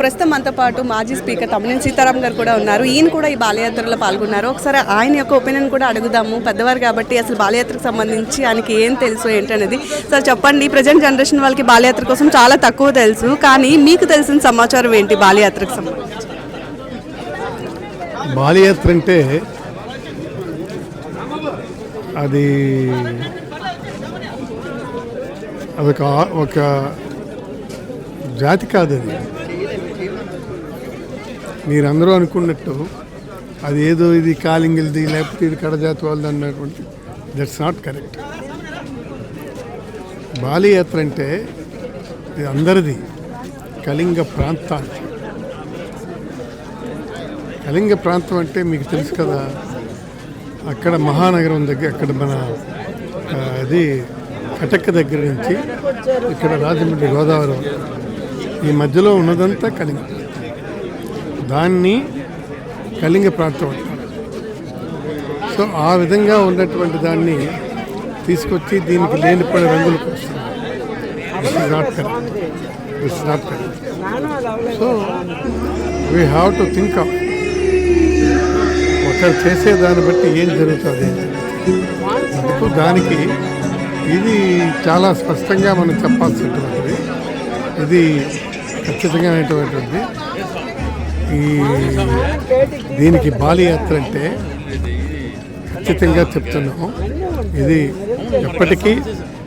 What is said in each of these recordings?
ప్రస్తుతం మనతో పాటు మాజీ స్పీకర్ తమ్మినేని సీతారాం గారు కూడా ఉన్నారు. ఈయన కూడా ఈ బాలయాత్రలో పాల్గొన్నారు. ఒకసారి ఆయన యొక్క ఒపీనియన్ కూడా అడుగుదాము. పెద్దవారు కాబట్టి అసలు బాలయాత్రకు సంబంధించి ఆయనకి ఏం తెలుసు ఏంటనేది. సార్ చెప్పండి ప్రజెంట్ జనరేషన్ వాళ్ళకి బాలయాత్ర కోసం చాలా తక్కువ తెలుసు. కానీ మీకు తెలిసిన సమాచారం ఏంటి బాలయాత్రకు సంబంధించి? బాలయాత్ర అంటే అది అదొక ఒక జాతి కాదు అది. మీరందరూ అనుకున్నట్టు అది ఏదో ఇది కాలింగిల్ది లేకపోతే ఇది కడజాతి వాళ్ళది అన్నటువంటి దట్స్ నాట్ కరెక్ట్ బాలయాత్ర అంటే ఇది అందరిది కళింగ ప్రాంతానికి కళింగ ప్రాంతం అంటే మీకు తెలుసు కదా అక్కడ మహానగరం దగ్గర అక్కడ మన అది కటక్ దగ్గర నుంచి ఇక్కడ రాజమండ్రి గోదావరి ఈ మధ్యలో ఉన్నదంతా కళింగ. దాన్ని కళింగ ప్రాంతం అంటారు. సో ఆ విధంగా ఉన్నటువంటి దాన్ని తీసుకొచ్చి దీనికి లేనిపోయిన రంగులు పూస్తున్నారు. Not correct it's not correct so we have to think of ఒకరు చేసే దాన్ని బట్టి ఏం జరుగుతుంది? అందుకు దానికి ఇది చాలా స్పష్టంగా మనం చెప్పాల్సినటువంటిది ఇది ఖచ్చితంగా అనేటువంటిది. ఈ దీనికి బాలియాత్ర అంటే ఖచ్చితంగా చెప్తున్నాము. ఇది ఎప్పటికీ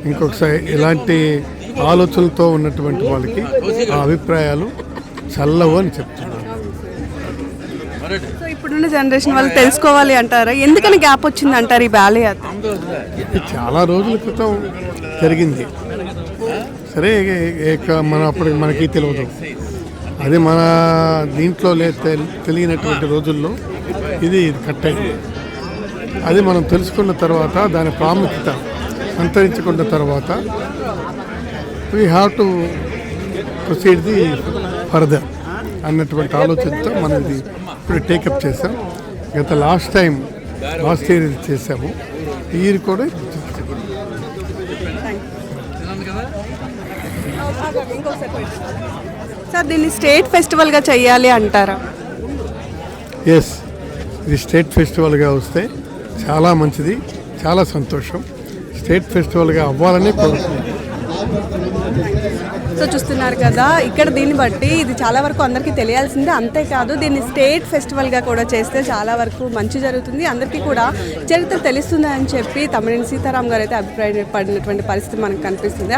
ఇంకొకసారి ఇలాంటి ఆలోచనలతో ఉన్నటువంటి వాళ్ళకి ఆ అభిప్రాయాలు చల్లవు అని చెప్తున్నాను సో ఇప్పుడున్న జనరేషన్ వాళ్ళు తెలుసుకోవాలి అంటారా? ఎందుకని గ్యాప్ వచ్చింది అంటారు ఈ బాలయాత్ర? ఇది చాలా రోజుల క్రితం జరిగింది. సరే మనం అప్పుడు మనకి తెలియదు. అది మన దీంట్లో లే తెలియనటువంటి రోజుల్లో ఇది కట్ అయింది అది మనం తెలుసుకున్న తర్వాత దాని ప్రాముఖ్యత అంతరించుకున్న తర్వాత we have to proceed the further అన్నటువంటి ఆలోచనతో మనం ఇది ఇప్పుడు టేకప్ చేసాం గత లాస్ట్ టైం లాస్ట్ ఇయర్ ఇది చేసాము ఇయర్ కూడా. సార్ దీన్ని స్టేట్ ఫెస్టివల్గా చేయాలి అంటారా? ఎస్ ఇది స్టేట్ ఫెస్టివల్గా వస్తే చాలా మంచిది చాలా సంతోషం. స్టేట్ ఫెస్టివల్గా అవ్వాలని కోరుకుంటున్నాను సో చూస్తున్నారు కదా ఇక్కడ దీన్ని బట్టి ఇది చాలా వరకు అందరికీ తెలియాల్సిందే. అంతేకాదు దీన్ని స్టేట్ ఫెస్టివల్గా కూడా చేస్తే చాలా వరకు మంచి జరుగుతుంది. అందరికీ కూడా చరిత్ర తెలుస్తుంది అని చెప్పి తమిళ సీతారాం గారు అయితే అభిప్రాయపడినటువంటి పరిస్థితి మనకు కనిపిస్తుంది.